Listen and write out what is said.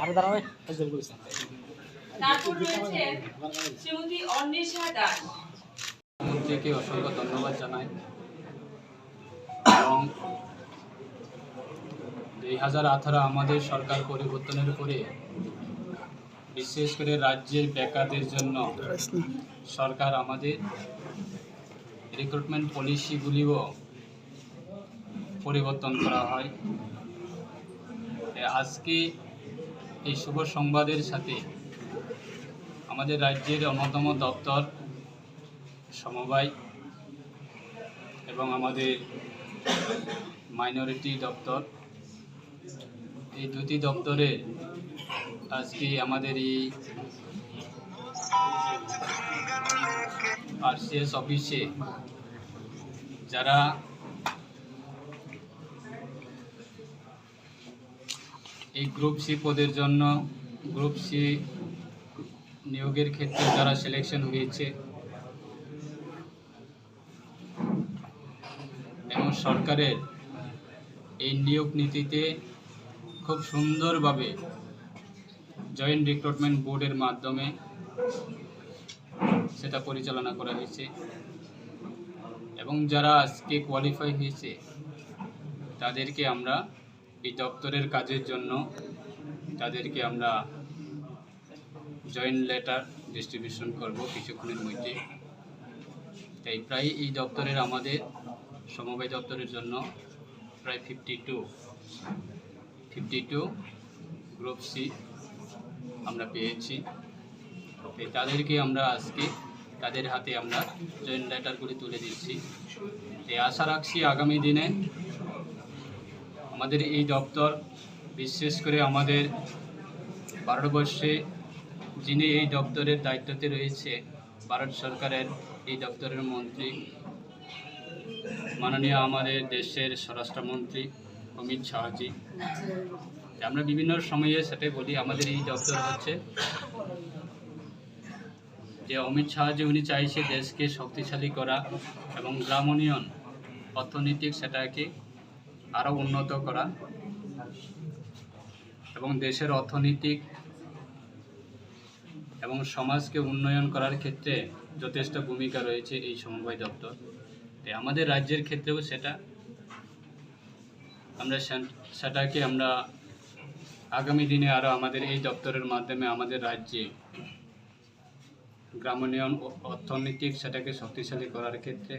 আরও দাঁড়াবে হাজির করেছেন তারপর রয়েছে শ্রীমতী অন্বেষা দাস। মন্ত্রীকে অসংখ্য ধন্যবাদ জানাই। এবং দুই হাজার আঠারো আমাদের সরকার পরিবর্তনের পরে বিশেষ করে রাজ্যের বেকারদের জন্য সরকার আমাদের রিক্রুটমেন্ট পলিসিগুলিও পরিবর্তন করা হয়। আজকে এই শুভ সংবাদের সাথে আমাদের রাজ্যের অন্যতম দপ্তর সমবায় এবং আমাদের মাইনরিটি দপ্তর। এই দুটি দপ্তরে আজকে আমাদের এই আরসিএস অফিসে যারা এই গ্রুপ সি পদের জন্য গ্রুপ সি নিয়োগের ক্ষেত্রে যারা সিলেকশন হয়েছে, এবং সরকারের এই নিয়োগ নীতিতে খুব সুন্দরভাবে জয়েন্ট রিক্রুটমেন্ট বোর্ডের মাধ্যমে সেটা পরিচালনা করা হয়েছে। এবং যারা আজকে কোয়ালিফাই হয়েছে, তাদেরকে আমরা এই দপ্তরের কাজের জন্য তাদেরকে আমরা জয়েন্ট লেটার ডিস্ট্রিবিউশন করব কিছুক্ষণের মধ্যে। তাই প্রায় এই দপ্তরের আমাদের সমবায় দপ্তরের জন্য প্রায় fifty two fifty two group C আমরা পেয়েছি। তাই তাদেরকে আমরা আজকে তাদের হাতে আমরা জয়েন্ট লেটারগুলি তুলে দিচ্ছি। তাই আশা রাখছি আগামী দিনে আমাদের এই দপ্তর, বিশেষ করে আমাদের ভারতবর্ষে যিনি এই দপ্তরের দায়িত্বতে রয়েছে, ভারত সরকারের এই দপ্তরের মন্ত্রী, মাননীয় আমাদের দেশের স্বরাষ্ট্রমন্ত্রী অমিত শাহজি। আমরা বিভিন্ন সময়ে সেটাই বলি, আমাদের এই দপ্তর হচ্ছে যে অমিত শাহজি, উনি চাইছে দেশকে শক্তিশালী করা এবং গ্রাম অর্থনৈতিক সেটাকে আরও উন্নত করা এবং দেশের অর্থনৈতিক এবং সমাজকে উন্নয়ন করার ক্ষেত্রে যথেষ্ট ভূমিকা রয়েছে এই সমবায় দপ্তর। তাই আমাদের রাজ্যের ক্ষেত্রেও সেটা আমরা সেটাকে আমরা আগামী দিনে আরও আমাদের এই দপ্তরের মাধ্যমে আমাদের রাজ্যে গ্রামোন্নয়ন অর্থনৈতিক সেটাকে শক্তিশালী করার ক্ষেত্রে